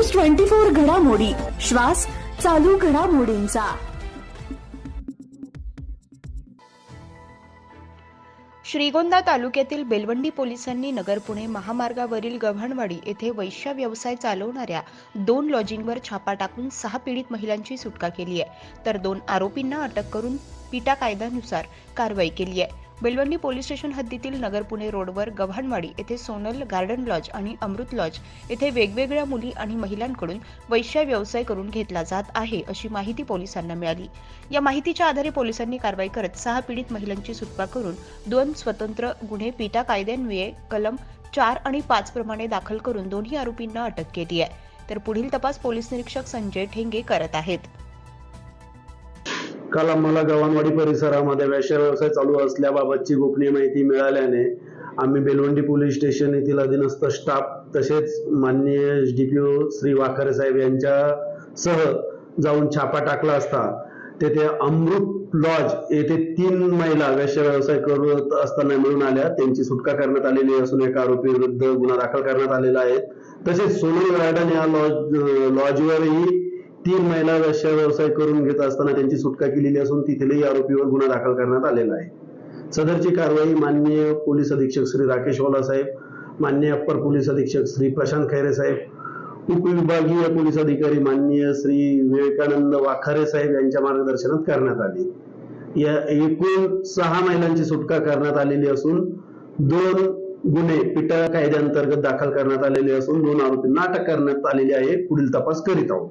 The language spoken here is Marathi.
न्यूज ट्वेंटी फोर घडामोडी. श्वास चालू घडामोडींचा. श्रीगोंदा तालुक्यातील बेलवंडी पोलिसांनी नगर पुणे महामार्गावरील गव्हाणवाडी येथे वैश्य व्यवसाय चालवणाऱ्या दोन लॉजिंगवर छापा टाकून सहा पीडित महिलांची सुटका केली आहे. तर दोन आरोपींना अटक करून पिटा कायद्यानुसार कारवाई केली आहे. बेलवंडी पोलीस स्टेशन हद्दीतील नगर पुणे रोडवर गव्हाणवाडी येथे सोनल गार्डन लॉज आणि अमृत लॉज येथे वेगवेगळ्या मुली आणि महिलांकडून वैश्य व्यवसाय करून घेतला जात आहे अशी माहिती पोलिसांना मिळाली. या माहितीच्या आधारे पोलिसांनी कारवाई करत सहा पीडित महिलांची सुटका करून दोन स्वतंत्र गुन्हे पिटा कायद्यान्वये कलम चार आणि पाच प्रमाणे दाखल करून दोन्ही आरोपींना अटक केली आहे. तर पुढील तपास पोलीस निरीक्षक संजय ठेंगे करत आहेत. काल आम्हाला गव्हाणवाडी परिसरामध्ये वेश्या व्यवसाय चालू असल्याबाबतची गोपनीय माहिती मिळाल्याने आम्ही बेलवंडी पोलीस स्टेशन येथील अधीनस्थ स्टाफ तसेच माननीय S D P O Shri Wakhare साहेब यांच्यासह जाऊन छापा टाकला असता तेथे अमृत लॉज येथे तीन महिला वेश्या व्यवसाय करत असताना मिळून आल्या. त्यांची सुटका करण्यात आलेली असून एका आरोपी विरुद्ध गुन्हा दाखल करण्यात आलेला आहे. तसेच सोनल गार्डन या लॉज लॉजवरही तीन महिला वेश्या व्यवसाय करून घेत असताना त्यांची सुटका केलेली असून तिथेही आरोपीवर गुन्हा दाखल करण्यात आलेला आहे. सदरची कारवाई माननीय पोलीस अधीक्षक श्री राकेश ओला साहेब माननीय अप्पर पोलीस अधीक्षक श्री प्रशांत खैरे साहेब उपविभागीय पोलीस अधिकारी माननीय श्री विवेकानंद वाखारे साहेब यांच्या मार्गदर्शनात करण्यात आली. या एकूण सहा महिलांची सुटका करण्यात आलेली असून दोन गुन्हे पिटा कायद्याअंतर्गत दाखल करण्यात आलेले असून दोन आरोपींना अटक करण्यात आलेली आहे. पुढील तपास करीत आहोत.